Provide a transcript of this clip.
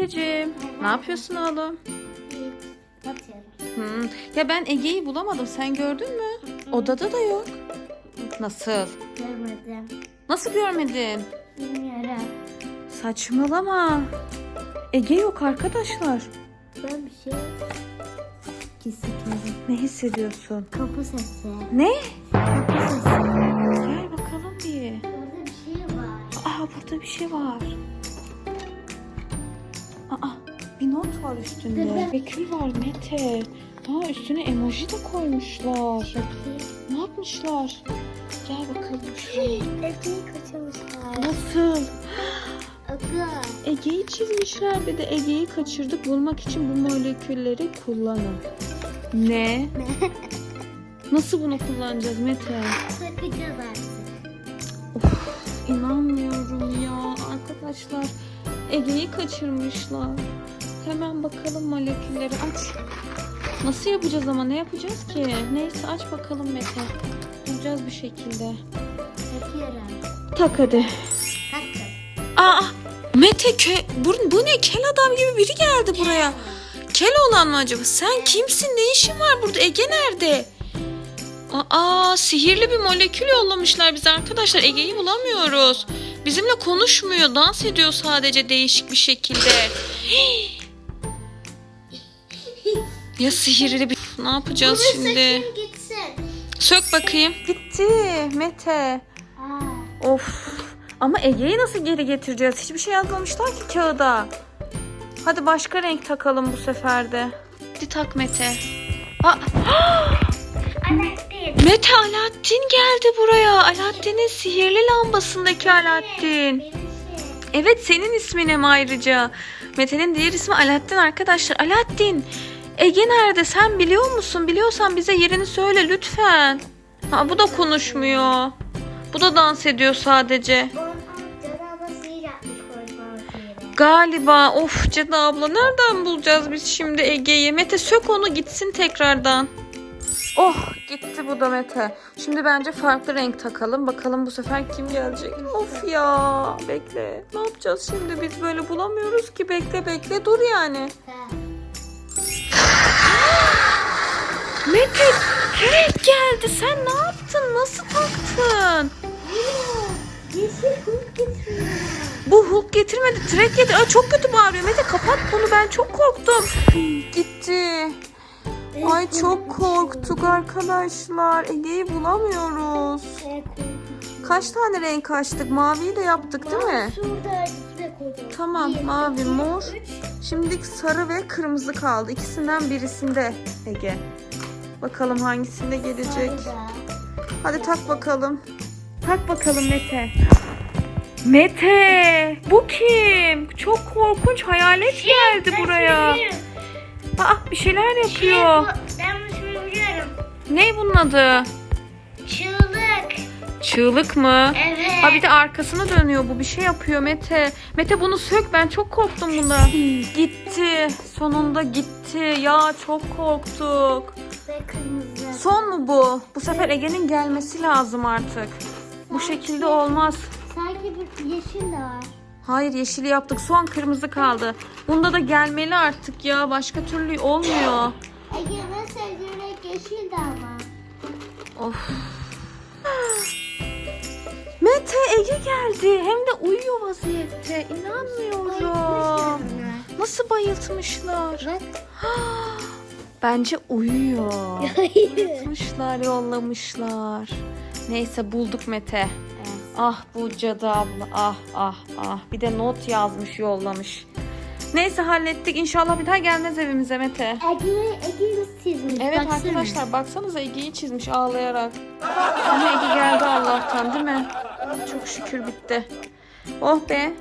Ececiğim, ne yapıyorsun oğlum? Hmm. Ya ben Ege'yi bulamadım. Sen gördün mü? Odada da yok. Nasıl? Görmedim. Nasıl görmedin? Bilmiyorum. Saçmalama. Ege yok arkadaşlar. Ben bir şey hissediyorum. Ne hissediyorsun? Kapı sesi. Ne? Kapı sesi. Gel bakalım bir. Orada bir şey var. Aa burada bir şey var. Aa bir not var üstünde. Bekül var Mete. Aa üstüne emoji de koymuşlar. Ne yapmışlar? Gel bakalım şuraya. Ege'yi kaçırmışlar. Nasıl? Ege'yi çizmişler bir de Ege'yi kaçırdık bulmak için bu molekülleri kullanın. Ne? Nasıl bunu kullanacağız Mete? Takacağız artık. Of inanmıyorum ya arkadaşlar. Ege'yi kaçırmışlar. Hemen bakalım molekülleri aç. Nasıl yapacağız ama ne yapacağız ki? Neyse aç bakalım Mete. Bulacağız bir şekilde. Takıyorum. Tak hadi. Taktım. Aa Mete kö bu, bu ne kel adam gibi biri geldi buraya. Kel olan mı acaba? Sen kimsin? Ne işin var burada? Ege nerede? Aa sihirli bir molekül yollamışlar bize arkadaşlar. Ege'yi bulamıyoruz. Bizimle konuşmuyor. Dans ediyor sadece değişik bir şekilde. Ya sihirli bir... Ne yapacağız şimdi? Sakın gitsin. Sök bakayım. Gitti Mete. Aa. Of. Ama Ege'yi nasıl geri getireceğiz? Hiçbir şey yazmamışlar ki kağıda. Hadi başka renk takalım bu sefer de. Hadi tak Mete. Aa, Alaaddin. Mete Alaaddin geldi buraya. Alaaddin'in sihirli lambasındaki Alaaddin. Evet senin ismin hem ayrıca. Mete'nin diğer ismi Alaaddin arkadaşlar. Alaaddin. Ege nerede? Sen biliyor musun? Biliyorsan bize yerini söyle lütfen. Ha, bu da konuşmuyor. Bu da dans ediyor sadece. Galiba of Cadı abla nereden bulacağız biz şimdi Ege'yi? Mete sök onu gitsin tekrardan. Oh gitti bu da Mete. Şimdi bence farklı renk takalım. Bakalım bu sefer kim gelecek? Of ya bekle. Ne yapacağız şimdi biz böyle bulamıyoruz ki. Bekle bekle dur yani. Mete renk geldi. Sen ne yaptın? Nasıl taktın? Bu Hulk getirmedi. Trek getir. Ay çok kötü bağırıyor. Mete kapat bunu. Ben çok korktum. Gitti. Ay çok korktuk arkadaşlar. Ege'yi bulamıyoruz. Kaç tane renk açtık? Maviyi de yaptık değil mi? Şurada iki de koydum. Tamam, mavi, mor. Şimdi sarı ve kırmızı kaldı. İkisinden birisinde Ege. Bakalım hangisinde gelecek. Hadi tak bakalım. Tak bakalım Mete. Mete! Bu kim? Çok korkunç hayalet geldi Ben buraya. Aa bir şeyler Şey yapıyor. Ne bunun adı? Çığlık. Çığlık mı? Evet. Ha bir de arkasına dönüyor bu bir şey yapıyor Mete. Mete bunu sök ben çok korktum buna. Gitti. Sonunda gitti. Ya çok korktuk. Ve kırmızı. Son mu bu? Bu sefer Ege'nin gelmesi lazım artık. Bu şekilde olmaz. Sanki bir yeşil de var. Hayır yeşili yaptık. Son kırmızı kaldı. Bunda da gelmeli artık ya. Başka türlü olmuyor. Ege ben sevdiğim renk yeşil de ama. Of. Mete Ege geldi. Hem de uyuyor vaziyette. İnanmıyorum. Nasıl bayıltmışlar? Bak. Bence uyuyor. Bayıltmışlar, yollamışlar. Neyse bulduk Mete. Ah bu cadı abla. Ah ah ah. Bir de not yazmış, yollamış. Neyse hallettik. İnşallah bir daha gelmez evimize Mete. Ege, Ege çizmiş? Evet Baksana. arkadaşlar baksanıza Ege'yi çizmiş ağlayarak. Ama Ege geldi Allah'tan değil mi? Çok şükür bitti. Oh be